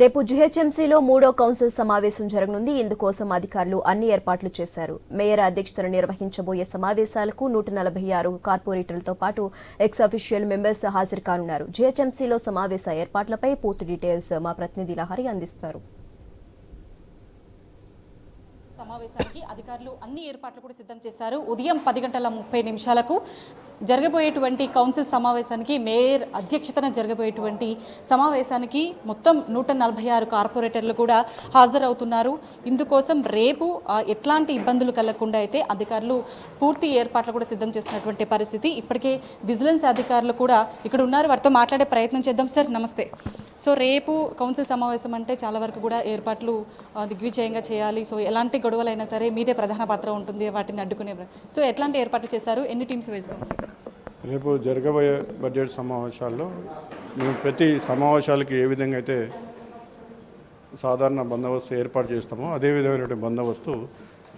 రేపు జీహెచ్ఎంసీలో మూడో కౌన్సిల్ సమావేశం జరగనుంది. ఇందుకోసం అధికారులు అన్ని ఏర్పాట్లు చేశారు. మేయర్ అధ్యక్షతన నిర్వహించబోయే సమావేశాలకు నూట నలభై ఆరు కార్పొరేటర్లతో పాటు ఎక్స్ అఫీషియల్ మెంబర్స్ హాజరు కానున్నారు. జీహెచ్ఎంసీలో సమావేశ ఏర్పాట్లపై పూర్తి డీటెయిల్స్ మా ప్రతినిధి లహరి అందిస్తారు. సమావేశానికి అధికారులు అన్ని ఏర్పాట్లు కూడా సిద్ధం చేశారు. ఉదయం పది గంటల ముప్పై నిమిషాలకు జరగబోయేటువంటి కౌన్సిల్ సమావేశానికి మేయర్ అధ్యక్షతన జరగబోయేటువంటి సమావేశానికి మొత్తం నూట నలభై ఆరు కార్పొరేటర్లు కూడా హాజరవుతున్నారు. ఇందుకోసం రేపు ఎట్లాంటి ఇబ్బందులు కలగకుండా అయితే అధికారులు పూర్తి ఏర్పాట్లు కూడా సిద్ధం చేసినటువంటి పరిస్థితి. ఇప్పటికే విజిలెన్స్ అధికారులు కూడా ఇక్కడ ఉన్నారు. వారితో మాట్లాడే ప్రయత్నం చేద్దాం సార్. నమస్తే. సో రేపు కౌన్సిల్ సమావేశం అంటే చాలా వరకు కూడా ఏర్పాట్లు దిగ్విజయంగా చేయాలి. సో ఎలాంటి గొడవలైనా సరే మీదే ప్రధాన పాత్ర ఉంటుంది వాటిని అడ్డుకునే సో ఎట్లాంటి ఏర్పాట్లు చేశారు? ఎన్ని టీమ్స్ వేసుకోవాలి రేపు జరగబోయే బడ్జెట్ సమావేశాల్లో మేము ప్రతి సమావేశాలకి ఏ విధంగా అయితే సాధారణ బందోబస్తు ఏర్పాటు చేస్తామో అదే విధమైనటువంటి బందోబస్తు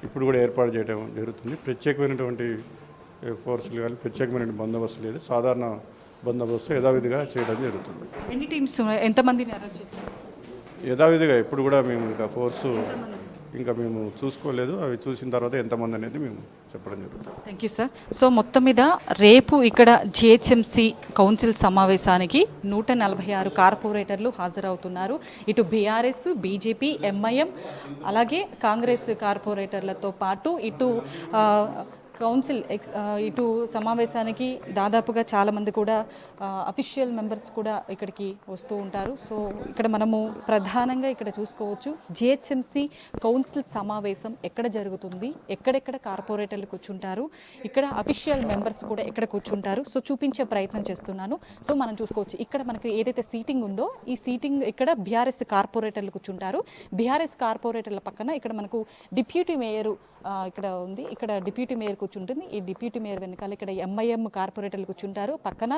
ఇప్పుడు కూడా ఏర్పాటు చేయడం జరుగుతుంది. ప్రత్యేకమైనటువంటి ఫోర్సులు కానీ ప్రత్యేకమైనటువంటి బందోబస్తు లేదు. సాధారణ బందోబస్తు యథావిధిగా చేయడం జరుగుతుంది. ఎన్ని టీమ్స్ ఎంతమందిని యథావిధిగా ఇప్పుడు కూడా మేము ఇంకా ఫోర్సు ఇంకా మేము చూసుకోలేదు. అవి చూసిన తర్వాత ఎంతమంది అనేది మేము చెప్పడం జరుగుతుంది. థ్యాంక్ యూ సార్ సో మొత్తం మీద రేపు ఇక్కడ జిహెచ్ఎంసి కౌన్సిల్ సమావేశానికి నూట నలభై ఆరు కార్పొరేటర్లు హాజరవుతున్నారు. ఇటు బీఆర్ఎస్ బీజేపీ ఎంఐఎం అలాగే కాంగ్రెస్ కార్పొరేటర్లతో పాటు ఇటు కౌన్సిల్ ఎక్స్ ఇటు సమావేశానికి దాదాపుగా చాలామంది కూడా అఫీషియల్ మెంబర్స్ కూడా ఇక్కడికి వస్తూ ఉంటారు. సో ఇక్కడ మనము ప్రధానంగా ఇక్కడ చూసుకోవచ్చు. జిహెచ్ఎంసి కౌన్సిల్ సమావేశం ఎక్కడ జరుగుతుంది? ఎక్కడెక్కడ కార్పొరేటర్లు కూర్చుంటారు? ఇక్కడ అఫీషియల్ మెంబర్స్ కూడా ఎక్కడ కూర్చుంటారు? సో చూపించే ప్రయత్నం చేస్తున్నాను. సో మనం చూసుకోవచ్చు. ఇక్కడ మనకి ఏదైతే సీటింగ్ ఉందో ఈ సీటింగ్ ఇక్కడ బీఆర్ఎస్ కార్పొరేటర్లు కూర్చుంటారు. బీఆర్ఎస్ కార్పొరేటర్ల పక్కన ఇక్కడ మనకు డిప్యూటీ మేయర్ ఇక్కడ ఉంది. ఇక్కడ డిప్యూటీ మేయర్ కూర్చుంటుంది. ఈ డిప్యూటీ మేయర్ వెనకాల ఇక్కడ ఎంఐఎం కార్పొరేటర్లు కూర్చుంటారు. పక్కన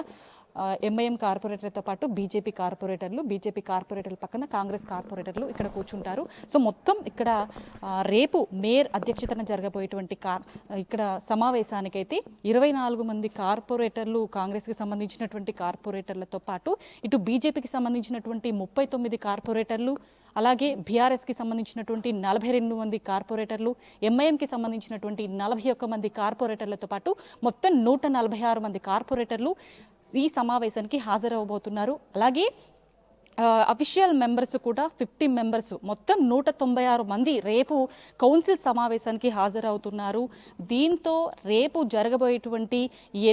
ఎంఐఎం కార్పొరేటర్తో పాటు బీజేపీ కార్పొరేటర్లు బీజేపీ కార్పొరేటర్ల పక్కన కాంగ్రెస్ కార్పొరేటర్లు ఇక్కడ కూర్చుంటారు. సో మొత్తం ఇక్కడ రేపు మేయర్ అధ్యక్షతన జరగబోయేటువంటి కార్ ఇక్కడ సమావేశానికైతే ఇరవై నాలుగు మంది కార్పొరేటర్లు కాంగ్రెస్కి సంబంధించినటువంటి కార్పొరేటర్లతో పాటు ఇటు బీజేపీకి సంబంధించినటువంటి ముప్పై తొమ్మిది కార్పొరేటర్లు అలాగే బీఆర్ఎస్కి సంబంధించినటువంటి నలభై రెండు మంది కార్పొరేటర్లు ఎంఐఎంకి సంబంధించినటువంటి నలభై ఒక్క మంది కార్పొరేటర్లతో పాటు మొత్తం నూట నలభై ఆరు మంది కార్పొరేటర్లు ఈ సమావేశానికి హాజరవబోతున్నారు అలాగే అఫీషియల్ మెంబర్స్ కూడా ఫిఫ్టీ మెంబర్స్ మొత్తం నూట తొంభై ఆరు మంది రేపు కౌన్సిల్ సమావేశానికి హాజరవుతున్నారు. దీంతో రేపు జరగబోయేటువంటి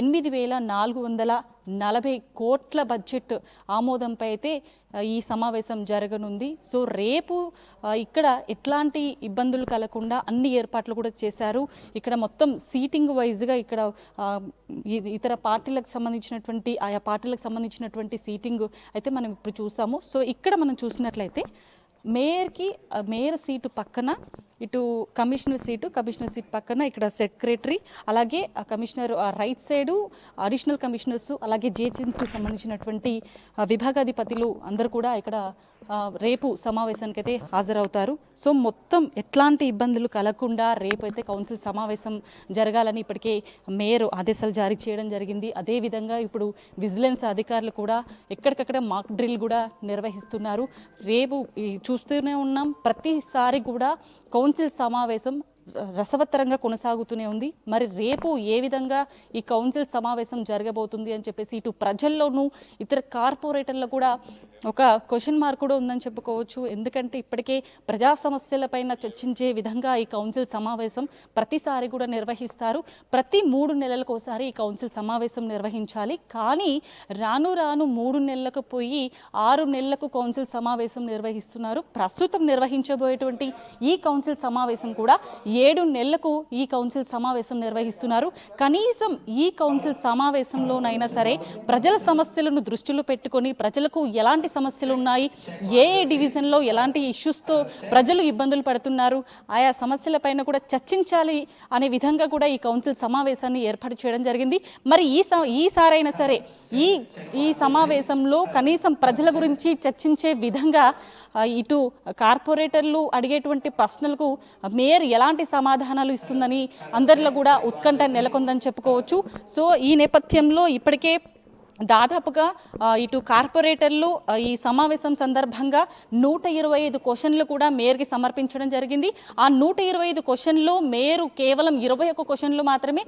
ఎనిమిది వేల నాలుగు వందల నలభై కోట్ల బడ్జెట్ ఆమోదంపై అయితే ఈ సమావేశం జరగనుంది. సో రేపు ఇక్కడ ఎట్లాంటి ఇబ్బందులు కలగకుండా అన్ని ఏర్పాట్లు కూడా చేశారు. ఇక్కడ మొత్తం సీటింగ్ వైజ్గా ఇక్కడ ఇతర పార్టీలకు సంబంధించినటువంటి ఆయా పార్టీలకు సంబంధించినటువంటి సీటింగ్ అయితే మనం ఇప్పుడు చూసాము. సో ఇక్కడ మనం చూసినట్లయితే మేయర్కి మేయర్ సీటు పక్కన ఇటు కమిషనర్ సీటు కమిషనర్ సీట్ పక్కన ఇక్కడ సెక్రటరీ అలాగే ఆ కమిషనర్ ఆ రైట్ సైడు అడిషనల్ కమిషనర్స్ అలాగే జేహెచ్ఎంస్కి సంబంధించినటువంటి విభాగాధిపతులు అందరూ కూడా ఇక్కడ రేపు సమావేశానికి అయితే హాజరవుతారు. సో మొత్తం ఎట్లాంటి ఇబ్బందులు కలగకుండా రేపు అయితే కౌన్సిల్ సమావేశం జరగాలని ఇప్పటికే మేయర్ ఆదేశాలు జారీ చేయడం జరిగింది. అదేవిధంగా ఇప్పుడు విజిలెన్స్ అధికారులు కూడా ఎక్కడికక్కడ మాక్ డ్రిల్ కూడా నిర్వహిస్తున్నారు. రేపు చూస్తూనే ఉన్నాం. ప్రతిసారి కూడా కౌన్సిల్ కౌన్సిల్ సమావేశం రసవత్తరంగా కొనసాగుతూనే ఉంది. మరి రేపు ఏ విధంగా ఈ కౌన్సిల్ సమావేశం జరగబోతుంది అని చెప్పేసి ఇటు ప్రజల్లోనూ ఇతర కార్పొరేటర్లు కూడా ఒక క్వశ్చన్ మార్క్ కూడా ఉందని చెప్పుకోవచ్చు. ఎందుకంటే ఇప్పటికే ప్రజా సమస్యలపైన చర్చించే విధంగా ఈ కౌన్సిల్ సమావేశం ప్రతిసారి కూడా నిర్వహిస్తారు. ప్రతి మూడు నెలలకు ఒకసారి ఈ కౌన్సిల్ సమావేశం నిర్వహించాలి. కానీ రాను రాను మూడు నెలలకు పోయి ఆరు నెలలకు కౌన్సిల్ సమావేశం నిర్వహిస్తున్నారు. ప్రస్తుతం నిర్వహించబోయేటువంటి ఈ కౌన్సిల్ సమావేశం కూడా ఏడు నెలలకు ఈ కౌన్సిల్ సమావేశం నిర్వహిస్తున్నారు. కనీసం ఈ కౌన్సిల్ సమావేశంలోనైనా సరే ప్రజల సమస్యలను దృష్టిలో పెట్టుకొని ప్రజలకు ఎలాంటి సమస్యలు ఉన్నాయి ఏ ఏ డివిజన్లో ఎలాంటి ఇష్యూస్తో ప్రజలు ఇబ్బందులు పడుతున్నారు? ఆయా సమస్యలపైన కూడా చర్చించాలి అనే విధంగా కూడా ఈ కౌన్సిల్ సమావేశాన్ని ఏర్పాటు చేయడం జరిగింది. మరి ఈ స- ఈసారైనా సరే ఈ ఈ సమావేశంలో కనీసం ప్రజల గురించి చర్చించే విధంగా ఇటు కార్పొరేటర్లు అడిగేటువంటి ప్రశ్నలకు మేయర్ ఎలాంటి సమాధానాలు ఇస్తుందని అందరిలో కూడా ఉత్కంఠ నెలకొందని చెప్పుకోవచ్చు. సో ఈ నేపథ్యంలో ఇప్పటికే దాదాపుగా ఇటు కార్పొరేటర్లు ఈ సమావేశం సందర్భంగా నూట ఇరవై ఐదు క్వశ్చన్లు కూడా మేయర్కి సమర్పించడం జరిగింది. ఆ నూట ఇరవై ఐదు క్వశ్చన్లు మేయరు కేవలం ఇరవై ఒక్క క్వశ్చన్లు మాత్రమే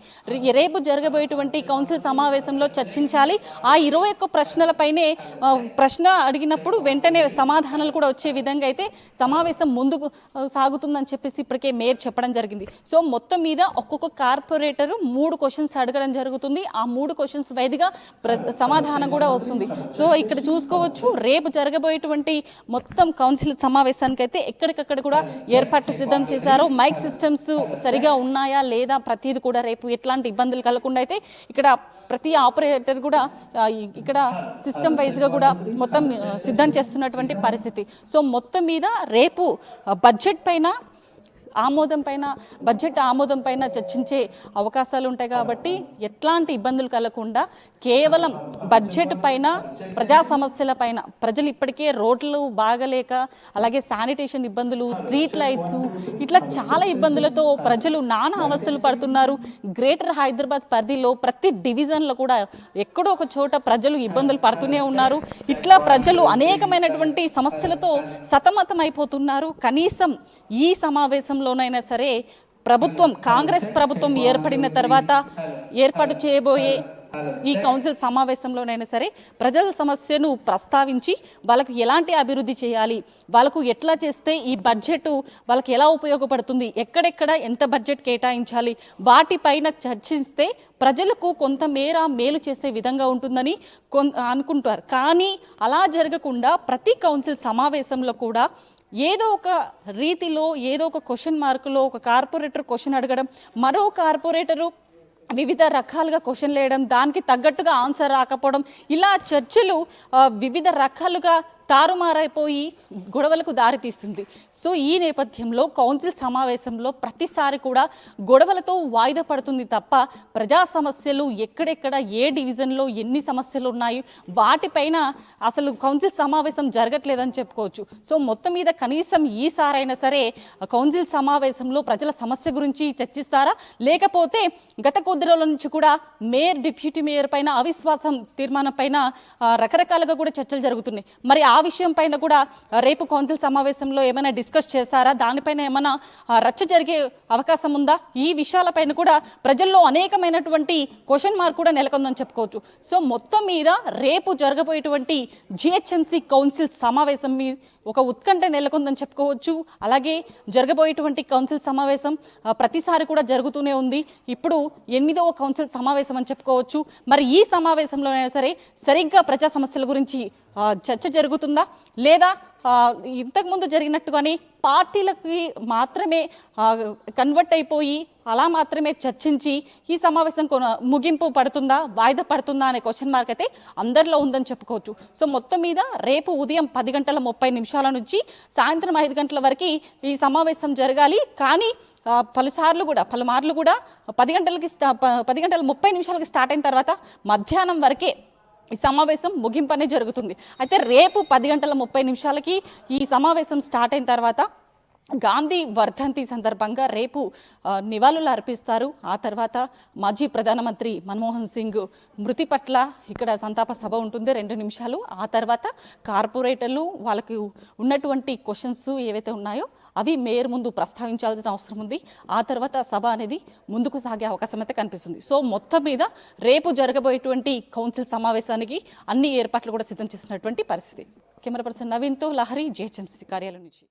రేపు జరగబోయేటువంటి కౌన్సిల్ సమావేశంలో చర్చించాలి. ఆ ఇరవై ఒక్క ప్రశ్నలపైనే ప్రశ్న అడిగినప్పుడు వెంటనే సమాధానాలు కూడా వచ్చే విధంగా అయితే సమావేశం ముందుకు సాగుతుందని చెప్పేసి ఇప్పటికే మేయర్ చెప్పడం జరిగింది. సో మొత్తం మీద ఒక్కొక్క కార్పొరేటర్ మూడు క్వశ్చన్స్ అడగడం జరుగుతుంది. ఆ మూడు క్వశ్చన్స్ వైదిగా ప్ర- సమాధానం కూడా వస్తుంది. సో ఇక్కడ చూసుకోవచ్చు రేపు జరగబోయేటువంటి మొత్తం కౌన్సిల్ సమావేశానికి అయితే ఎక్కడికక్కడ కూడా ఏర్పాట్లు సిద్ధం చేశారు. మైక్ సిస్టమ్స్ సరిగా ఉన్నాయా లేదా ప్రతిది కూడా రేపు ఎట్లాంటి ఇబ్బందులు కలగకుండా అయితే ఇక్కడ ప్రతి ఆపరేటర్ కూడా ఇక్కడ సిస్టమ్ వైజ్గా కూడా మొత్తం సిద్ధం చేస్తున్నటువంటి పరిస్థితి. సో మొత్తం మీద రేపు బడ్జెట్ పైన ఆమోదం పైన బడ్జెట్ ఆమోదం పైన చర్చించే అవకాశాలు ఉంటాయి కాబట్టి ఎట్లాంటి ఇబ్బందులు కలగకుండా కేవలం బడ్జెట్ పైన ప్రజా సమస్యల పైన ప్రజలు ఇప్పటికే రోడ్లు బాగలేక అలాగే శానిటేషన్ ఇబ్బందులు స్ట్రీట్ లైట్స్ ఇట్లా చాలా ఇబ్బందులతో ప్రజలు నానా అవస్థలు పడుతున్నారు. గ్రేటర్ హైదరాబాద్ పరిధిలో ప్రతి డివిజన్లో కూడా ఎక్కడో ఒక చోట ప్రజలు ఇబ్బందులు పడుతూనే ఉన్నారు. ఇట్లా ప్రజలు అనేకమైనటువంటి సమస్యలతో సతమతం అయిపోతున్నారు కనీసం ఈ సమావేశంలో సమావేశంలోనైనా సరే ప్రభుత్వం కాంగ్రెస్ ప్రభుత్వం ఏర్పడిన తర్వాత ఏర్పాటు చేయబోయే ఈ కౌన్సిల్ సమావేశంలోనైనా సరే ప్రజల సమస్యను ప్రస్తావించి వాళ్ళకు ఎలాంటి అభివృద్ధి చేయాలి వాళ్ళకు ఎట్లా చేస్తే ఈ బడ్జెట్ వాళ్ళకి ఎలా ఉపయోగపడుతుంది ఎక్కడెక్కడ ఎంత బడ్జెట్ కేటాయించాలి వాటిపైన చర్చిస్తే ప్రజలకు కొంతమేర మేలు చేసే విధంగా ఉంటుందని కొన్ అనుకుంటారు. కానీ అలా జరగకుండా ప్రతి కౌన్సిల్ సమావేశంలో కూడా ఏదో ఒక రీతిలో ఏదో ఒక క్వశ్చన్ మార్కులో ఒక కార్పొరేటర్ క్వశ్చన్ అడగడం మరో కార్పొరేటరు వివిధ రకాలుగా క్వశ్చన్లు వేయడం దానికి తగ్గట్టుగా ఆన్సర్ రాకపోవడం ఇలా చర్చలు వివిధ రకాలుగా తారుమారైపోయి గొడవలకు దారితీస్తుంది సో ఈ నేపథ్యంలో కౌన్సిల్ సమావేశంలో ప్రతిసారి కూడా గొడవలతో వాయిదా పడుతుంది తప్ప ప్రజా సమస్యలు ఎక్కడెక్కడ ఏ డివిజన్లో ఎన్ని సమస్యలు ఉన్నాయి వాటిపైన అసలు కౌన్సిల్ సమావేశం జరగట్లేదని చెప్పుకోవచ్చు. సో మొత్తం మీద కనీసం ఈసారైనా సరే కౌన్సిల్ సమావేశంలో ప్రజల సమస్య గురించి చర్చిస్తారా? లేకపోతే గత కొద్ది రోజుల నుంచి కూడా మేయర్ డిప్యూటీ మేయర్ పైన అవిశ్వాసం తీర్మానం పైన రకరకాలుగా కూడా చర్చలు జరుగుతున్నాయి. మరి ఆ ఆ విషయం పైన కూడా రేపు కౌన్సిల్ సమావేశంలో ఏమైనా డిస్కస్ చేస్తారా దానిపైన ఏమైనా రచ్చ జరిగే అవకాశం ఉందా? ఈ విషయాలపైన కూడా ప్రజల్లో అనేకమైనటువంటి క్వశ్చన్ మార్క్ కూడా నెలకొందని చెప్పుకోవచ్చు. సో మొత్తం మీద రేపు జరగబోయేటువంటి జిహెచ్ఎంసీ కౌన్సిల్ సమావేశం మీద ఒక ఉత్కంఠ నెలకొందని చెప్పుకోవచ్చు. అలాగే జరగబోయేటువంటి కౌన్సిల్ సమావేశం ప్రతిసారి కూడా జరుగుతూనే ఉంది. ఇప్పుడు ఎనిమిదవ కౌన్సిల్ సమావేశం అని చెప్పుకోవచ్చు. మరి ఈ సమావేశంలోనైనా సరే సరిగ్గా ప్రజా సమస్యల గురించి చర్చ జరుగుతుందా? లేదా ఇంతకుముందు జరిగినట్టుగానే పార్టీలకి మాత్రమే కన్వర్ట్ అయిపోయి అలా మాత్రమే చర్చించి ఈ సమావేశం కొన ముగింపు పడుతుందా? వాయిదా పడుతుందా అనే క్వశ్చన్ మార్క్ అయితే అందరిలో ఉందని చెప్పుకోవచ్చు. సో మొత్తం మీద రేపు ఉదయం పది గంటల ముప్పై నిమిషాల నుంచి సాయంత్రం ఐదు గంటల వరకు ఈ సమావేశం జరగాలి. కానీ పలుసార్లు కూడా పలుమార్లు కూడా పది గంటలకి స్టా పది గంటల ముప్పై నిమిషాలకి స్టార్ట్ అయిన తర్వాత మధ్యాహ్నం వరకే ఈ సమావేశం ముగింపనే జరుగుతుంది. అయితే రేపు పది గంటల ముప్పై నిమిషాలకి ఈ సమావేశం స్టార్ట్ అయిన తర్వాత గాంధీ వర్ధంతి సందర్భంగా రేపు నివాళులు అర్పిస్తారు. ఆ తర్వాత మాజీ ప్రధానమంత్రి మన్మోహన్ సింగ్ మృతి పట్ల ఇక్కడ సంతాప సభ ఉంటుంది రెండు నిమిషాలు. ఆ తర్వాత కార్పొరేటర్లు వాళ్ళకి ఉన్నటువంటి క్వశ్చన్స్ ఏవైతే ఉన్నాయో అవి మేయర్ ముందు ప్రస్తావించాల్సిన అవసరం ఉంది. ఆ తర్వాత సభ అనేది ముందుకు సాగే అవకాశం అయితే కనిపిస్తుంది. సో మొత్తం మీద రేపు జరగబోయేటువంటి కౌన్సిల్ సమావేశానికి అన్ని ఏర్పాట్లు కూడా సిద్ధం చేసినటువంటి పరిస్థితి. కెమెరా పర్సన్ నవీన్తో లహరి జేహెచ్ఎంసీ కార్యాలయం నుంచి.